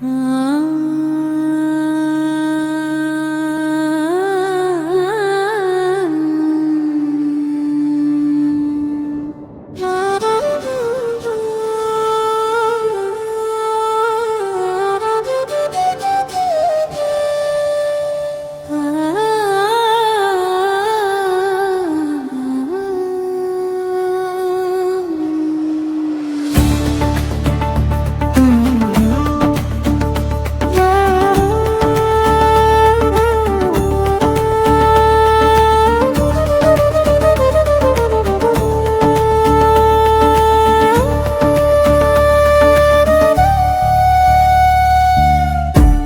Ah.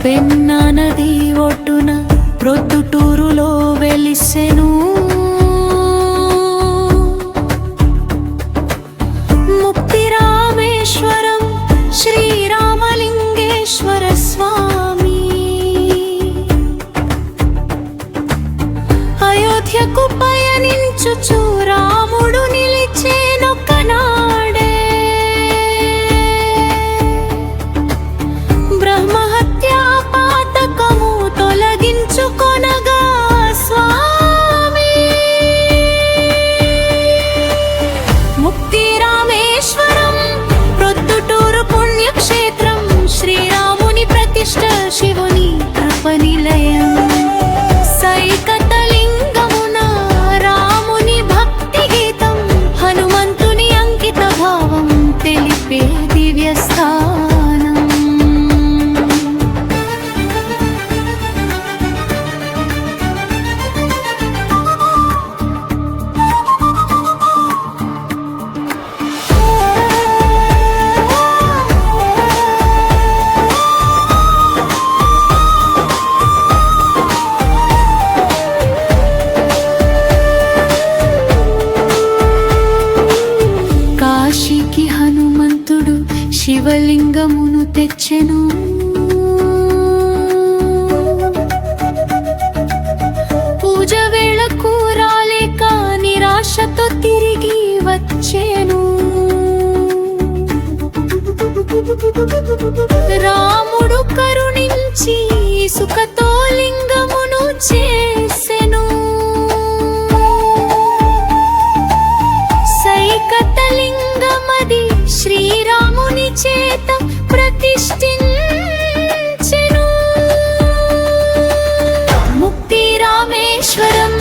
Penna నది ఒడ్డున ప్రొద్దుటూరులో వెలిసెను. శివలింగమును పూజ వేళకు కా నిరాశతో తిరిగి వచ్చేను. రాముడు కరుణించి సుఖతో లింగమును చేసెను. సైకతలింగమది శ్రీరాముని చేత ప్రతిష్ఠించెను. ముక్తి రామేశ్వరం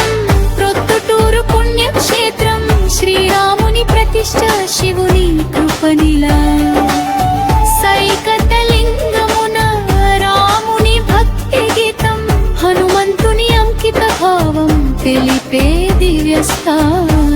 ప్రొత్తుటూరు పుణ్యక్షేత్రం శ్రీరాముని ప్రతిష్ట శివుని కృపనిలా. సైకతలింగమున రాముని భక్తి గీతం హనుమంతుని అంకిత భావం తెలిపే దివ్యస్థానం.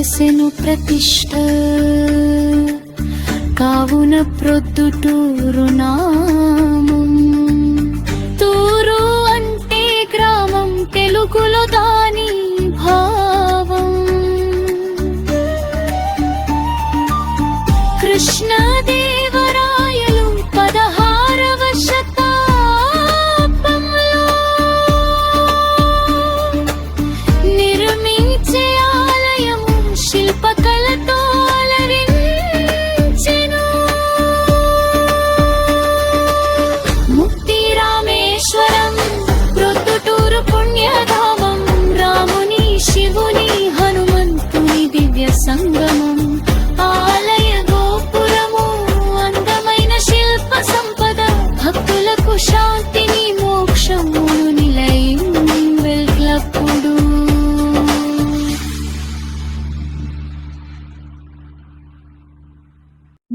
చేసెను ప్రతిష్ట. కావున ప్రొద్దుటూరు తూరు అంటే గ్రామం తెలుగులో దాని భావం. కృష్ణదే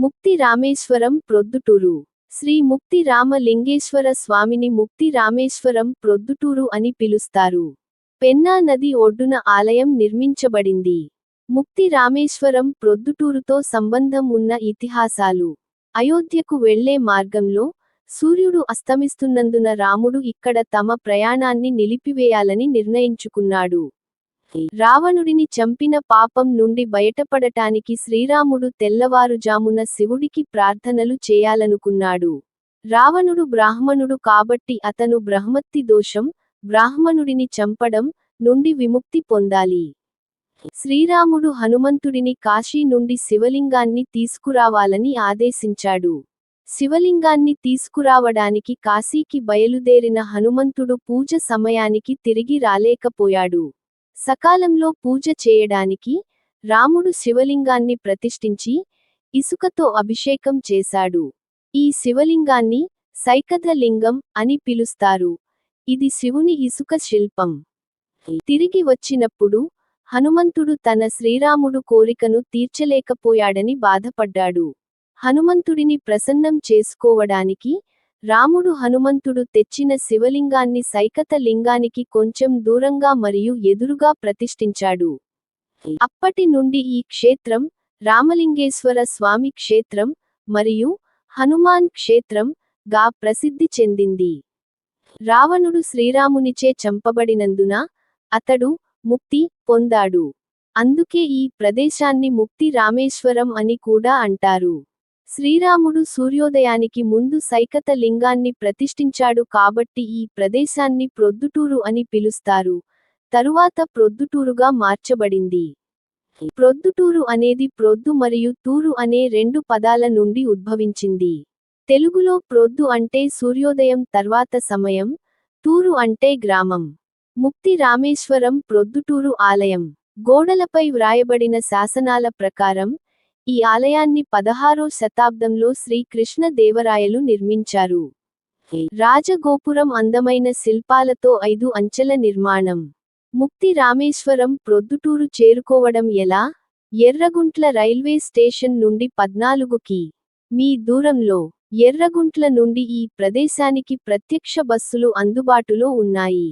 ముక్తి రామేశ్వరం ప్రొద్దుటూరు. శ్రీ ముక్తి రామలింగేశ్వర స్వామిని ముక్తి రామేశ్వరం ప్రొద్దుటూరు అని పిలుస్తారు. పెన్నా నది ఒడ్డున ఆలయం నిర్మించబడింది. ముక్తి రామేశ్వరం ప్రొద్దుటూరుతో సంబంధం ఉన్న ఇతిహాసాలు. అయోధ్యకు వెళ్ళే మార్గంలో సూర్యుడు అస్తమిస్తున్నందున రాముడు ఇక్కడ తమ ప్రయాణాన్ని నిలిపివేయాలని నిర్ణయించుకున్నాడు. రావణుడిని చంపిన పాపం నుండి బయటపడటానికి శ్రీరాముడు తెల్లవారుజామున శివుడికి ప్రార్థనలు చేయాలనుకున్నాడు. రావణుడు బ్రాహ్మణుడు కాబట్టి అతను బ్రహ్మత్తి దోషం బ్రాహ్మణుడిని చంపడం నుండి విముక్తి పొందాలి. శ్రీరాముడు హనుమంతుడిని కాశీ నుండి శివలింగాన్ని తీసుకురావాలని ఆదేశించాడు. శివలింగాన్ని తీసుకురావడానికి కాశీకి బయలుదేరిన హనుమంతుడు పూజ సమయానికి తిరిగి రాలేకపోయాడు. సకాలంలో పూజ చేయడానికి రాముడు శివలింగాన్ని ప్రతిష్ఠించి ఇసుకతో అభిషేకం చేశాడు. ఈ శివలింగాన్ని సైకదలింగం అని పిలుస్తారు. ఇది శివుని ఇసుక శిల్పం. తిరిగి వచ్చినప్పుడు హనుమంతుడు తన శ్రీరాముడు కోరికను తీర్చలేకపోయాడని బాధపడ్డాడు. హనుమంతుడిని ప్రసన్నం చేసుకోవడానికి రాముడు హనుమంతుడు తెచ్చిన శివలింగాన్ని సైకత లింగానికి కొంచెం దూరంగా మరియు ఎదురుగా ప్రతిష్ఠించాడు. అప్పటి నుండి ఈ క్షేత్రం రామలింగేశ్వర స్వామి క్షేత్రం మరియు హనుమాన్ క్షేత్రం గా ప్రసిద్ధి చెందింది. రావణుడు శ్రీరామునిచే చంపబడినందున అతడు ముక్తి పొందాడు. అందుకే ఈ ప్రదేశాన్ని ముక్తి రామేశ్వరం అని కూడా అంటారు. శ్రీరాముడు సూర్యోదయానికి ముందు సైకత లింగాన్ని ప్రతిష్ఠించాడు కాబట్టి ఈ ప్రదేశాన్ని ప్రొద్దుటూరు అని పిలుస్తారు. తరువాత ప్రొద్దుటూరుగా మార్చబడింది. ప్రొద్దుటూరు అనేది ప్రొద్దు మరియు తూరు అనే రెండు పదాల నుండి ఉద్భవించింది. తెలుగులో ప్రొద్దు అంటే సూర్యోదయం తర్వాత సమయం తూరు అంటే గ్రామం. ముక్తి రామేశ్వరం ప్రొద్దుటూరు ఆలయం. గోడలపై వ్రాయబడిన శాసనాల ప్రకారం ఈ ఆలయాన్ని పదహారో శతాబ్దంలో శ్రీకృష్ణ దేవరాయలు నిర్మించారు. రాజగోపురం అందమైన శిల్పాలతో ఐదు అంచెల నిర్మాణం. ముక్తి రామేశ్వరం ప్రొద్దుటూరు చేరుకోవడం ఎలా? ఎర్రగుంట్ల రైల్వే స్టేషన్ నుండి పద్నాలుగుకి మీ దూరంలో ఎర్రగుంట్ల నుండి ఈ ప్రదేశానికి ప్రత్యక్ష బస్సులు అందుబాటులో ఉన్నాయి.